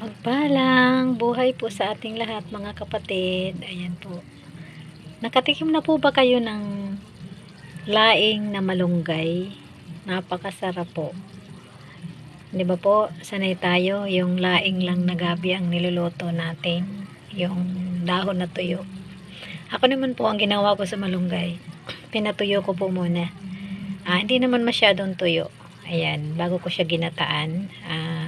Magpalang buhay po sa ating lahat mga kapatid. Ayan po. Nakatikim na po ba kayo ng laing na malunggay? Napakasarap po. Di ba po, sanay tayo, yung laing lang na gabi ang niluluto natin. Yung dahon na tuyo. Ako naman po, ang ginawa ko sa malunggay, pinatuyo ko po muna. Ah, hindi naman masyadong tuyo. Ayan, bago ko siya ginataan. Ah,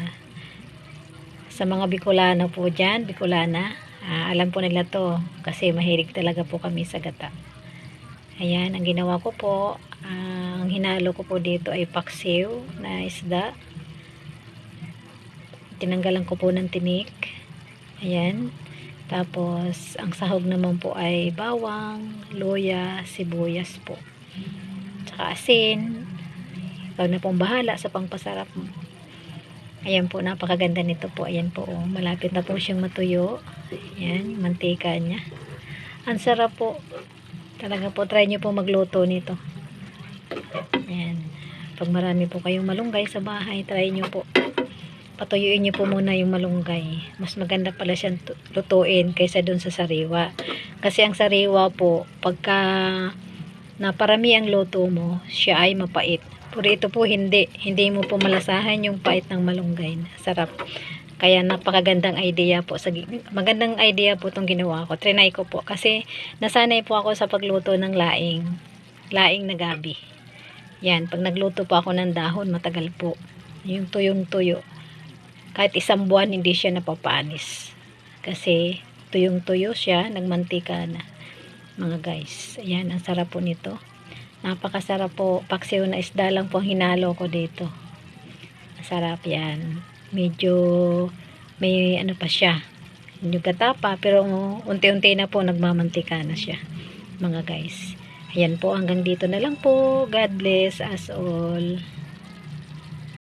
sa mga Bicolano po dyan, Bicolana, ah, alam po nila to kasi mahilig talaga po kami sa gata. Ayan, ang ginawa ko po, ah, ang hinalo ko po dito ay paksiw na isda. Tinanggalan ko po ng tinik. Ayan. Tapos, ang sahog naman po ay bawang, luya, sibuyas po. Tsaka asin. Ikaw na pong bahala sa pangpasarap mo. Ayan po, napakaganda nito po. Ayan po, oh, malapit na po siyang matuyo. Ayan, mantika niya. Ang sarap po. Talaga po, try nyo po magluto nito. Ayan. Pag marami po kayong malunggay sa bahay, try nyo po. Patuyuin nyo po muna yung malunggay. Mas maganda pala siyang tu- lutuin kaysa dun sa sariwa. Kasi ang sariwa po, pagka naparami ang luto mo, siya ay mapait. Pero ito po hindi. Hindi mo po malasahan yung pait ng malunggay. Sarap. Kaya napakagandang idea po. Sa, magandang idea po itong ginawa ko. Trinay ko po. Kasi nasanay po ako sa pagluto ng laing. Laing na gabi. Yan. Pag nagluto po ako ng dahon, matagal po. Yung tuyong-tuyo. Kahit isang buwan, hindi siya napapanis. Kasi tuyong-tuyo siya, nagmantika na. Mga guys. Ayan, ang sarap po nito. Napakasarap po. Paksiw na isda lang po ang hinalo ko dito. Masarap yan. Medyo may ano pa siya. Yung gata pa, pero unti-unti na po nagmamantika na siya. Mga guys. Ayan po, hanggang dito na lang po. God bless us all.